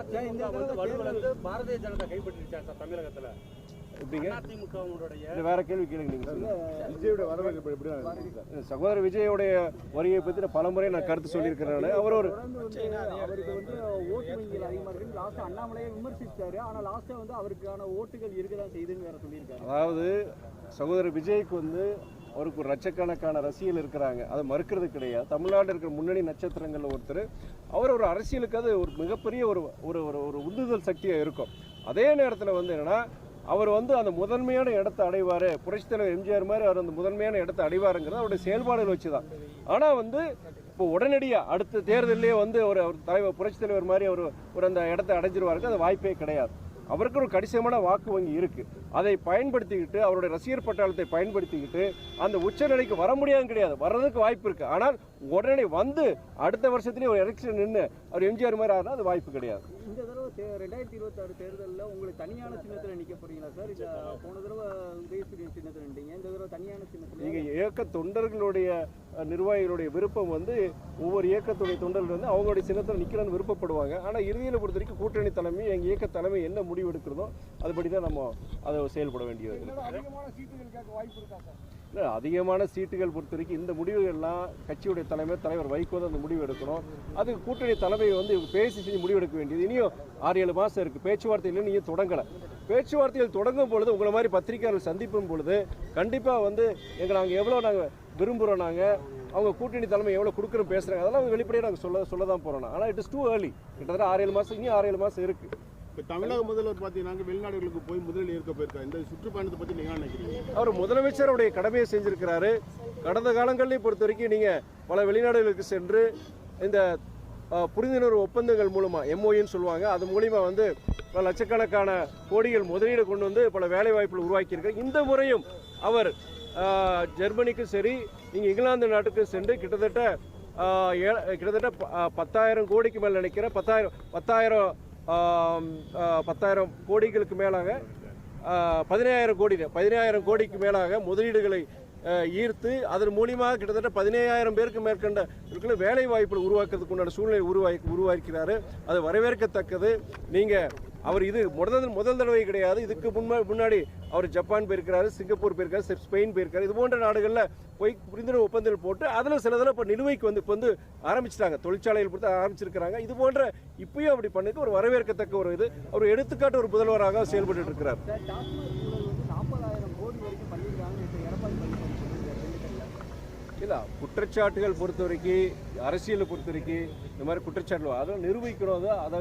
அதிமுக வந்து வலுவிழந்து பாரதிய ஜனதா கைப்பற்றிருச்சா சார் தமிழகத்துல? வேற கேள்வி கேளுங்க. விஜயோட வரவேற்பு எப்படி சகோதரர் விஜயோடைய வருகையை பத்தி நான் பலமுறை நான் கருத்து சொல்லியிருக்கிறேன். அவர் ஒரு அவருக்கு வந்து ஓட்டு வங்கிகள் அதிகமா இருக்கு லாஸ்ட் அண்ணாமலையை விமர்சிச்சாரு. ஆனா லாஸ்டா வந்து அவருக்கான ஓட்டுகள் இருக்கதான் செய்துன்னு வேற சொல்லியிருக்காரு. அதாவது சகோதரர் விஜய்க்கு வந்து அவருக்கு ஒரு லட்சக்கணக்கான ரசிகர்கள் இருக்கிறாங்க. அதை மறுக்கிறது கிடையாது. தமிழ்நாட்டில் இருக்கிற முன்னணி நட்சத்திரங்களில் ஒருத்தர் அவர் ஒரு அரசியலுக்கு அது ஒரு மிகப்பெரிய ஒரு ஒரு ஒரு ஒரு உந்துதல் சக்தியாக இருக்கும். அதே நேரத்தில் வந்து என்னென்னா அவர் வந்து அந்த முதன்மையான இடத்தை அடைவார். புரட்சித் தலைவர் எம்ஜிஆர் மாதிரி அவர் அந்த முதன்மையான இடத்தை அடைவாருங்கிறது அவருடைய செயல்பாடுகள் வச்சு தான் ஆனால் வந்து இப்போ உடனடியாக அடுத்த தேர்தலிலே வந்து ஒரு அவர் தலைவர் புரட்சித் தலைவர் மாதிரி அவர் ஒரு அந்த இடத்தை அடைஞ்சிருவாருக்கு அது வாய்ப்பே கிடையாது. அவருக்கு ஒரு கணிசமான வாக்கு வங்கி இருக்கு. அதை பயன்படுத்திக்கிட்டு அவருடைய ரசிகர் பட்டாளத்தை பயன்படுத்திக்கிட்டு அந்த உச்சநிலைக்கு வர முடியாது கிடையாது. வர்றதுக்கு வாய்ப்பு இருக்கு. ஆனால் உடனே வந்து அடுத்த வருஷத்துலேயே ஒரு எலெக்ஷன் நின்று அவர் எம்ஜிஆர் மாதிரி ஆனா அது வாய்ப்பு கிடையாது. இந்த தடவை ரெண்டாயிரத்தி இருபத்தாறு தேர்தலில் உங்களுக்கு தனியான சின்னத்துல நிக்க போறீங்களா சார்? போன தடவை உதயசூரியன் சின்னத்துல நின்றீங்க. இந்த தடவை தனியான சின்னத்துல நீங்க இயக்க தொண்டர்களுடைய நிர்வாகிகளுடைய விருப்பம் வந்து ஒவ்வொரு இயக்கத்துடைய தொண்டர்கள் வந்து அவங்களுடைய சின்னத்தில் நிற்கணும்னு விருப்பப்படுவாங்க. ஆனால் இறுதியில் பொறுத்த வரைக்கும் கூட்டணி தலைமை எங்கள் இயக்க தலைமை என்ன முடிவு எடுக்கிறதோ அதுபடி தான் நம்ம அதை செயல்பட வேண்டியது அதிகமான சீட்டுகள் இல்லை அதிகமான சீட்டுகள் பொறுத்த வரைக்கும் இந்த முடிவுகள்லாம் கட்சியுடைய தலைமை தலைவர் வைகோ தான் அந்த முடிவு எடுக்கணும். அது கூட்டணி தலைமை வந்து பேசி செஞ்சு முடிவு எடுக்க வேண்டியது. இனியும் ஆறு ஏழு மாதம் இருக்குது பேச்சுவார்த்தையில் நீயும் தொடங்கலை. பேச்சுவார்த்தைகள் தொடங்கும் பொழுது உங்களை மாதிரி பத்திரிகையாளர் சந்திப்பும் பொழுது கண்டிப்பாக வந்து எங்களை நாங்கள் எவ்வளோ நாங்கள் விரும்புகிறோம் நாங்கள் அவங்க கூட்டணி தலைமை எவ்வளோ கொடுக்குறோம் பேசுகிறாங்க அதெல்லாம் வெளிப்படையாக நாங்கள் சொல்ல சொல்ல தான் போகிறோம் ஆனால் இட் இஸ் டூ ஏர்லி கிட்டத்தட்ட ஆறு ஏழு மாதம் இனியும் ஆறு ஏழு மாதம் இருக்குது இப்போ தமிழக முதல்வர் பார்த்தீங்கன்னா வெளிநாடுகளுக்கு போய் முதலில் இருக்க போயிருக்காரு. இந்த சுற்றுப்பயணத்தை பற்றி நீங்கள் நினைக்கிறீங்க? அவர் முதலமைச்சருடைய கடமையை செஞ்சிருக்கிறாரு. கடந்த காலங்களையும் பொறுத்த வரைக்கும் நீங்கள் பல வெளிநாடுகளுக்கு சென்று இந்த புரிந்துணர்வு ஒப்பந்தங்கள் மூலமாக எம்ஓஇன்னு சொல்லுவாங்க அது மூலிமா வந்து பல லட்சக்கணக்கான கோடிகள் முதலீடு கொண்டு வந்து பல வேலை வாய்ப்புகள் உருவாக்கியிருக்காரு. இந்த முறையும் அவர் ஜெர்மனிக்கும் சரி நீங்கள் இங்கிலாந்து நாட்டுக்கும் சென்று கிட்டத்தட்ட ஏ- கிட்டத்தட்ட ப- பத்தாயிரம் கோடிக்கு மேல் நினைக்கிற பத்தாயிரம் பத்தாயிரம் பத்தாயிரம் கோடிகளுக்கு மேலாக பதினாயிரம் பதினேழாயிரம் கோடி பதினேழாயிரம் கோடிக்கு மேலாக முதலீடுகளை ஈர்த்து அதன் மூலியமாக கிட்டத்தட்ட பதினேழாயிரம் பேருக்கு மேற்கொண்ட வேலை வாய்ப்புகள் உருவாக்குறதுக்கு உண்டான சூழ்நிலை உருவாக்கி உருவாக்கிறாரு அது வரவேற்கத்தக்கது. நீங்கள் அவர் இது முதல் முதல் தடவை கிடையாது. இதுக்கு முன்மா முன்னாடி அவர் ஜப்பான் போயிருக்கிறாரு சிங்கப்பூர் போயிருக்காரு ஸ்பெயின் போயிருக்காரு. இது போன்ற நாடுகளில் போய் புரிந்துணர்வு ஒப்பந்தங்கள் போட்டு அதில் சிலதில் இப்போ நிலுவைக்கு வந்து இப்போ வந்து ஆரம்பிச்சிட்டாங்க. தொழிற்சாலைகள் பொறுத்து ஆரம்பிச்சிருக்கிறாங்க. இது போன்ற இப்பயும் அப்படி பண்ணதுக்கு ஒரு வரவேற்கத்தக்க ஒரு இது. அவர் எடுத்துக்காட்டு ஒரு முதல்வராக செயல்பட்டு இருக்கிறார். இல்லை குற்றச்சாட்டுகள் பொறுத்த வரைக்கும் அரசியலை பொறுத்த வரைக்கும் இந்த மாதிரி குற்றச்சாட்டுகள் அதை நிரூபிக்கிறோம். அதை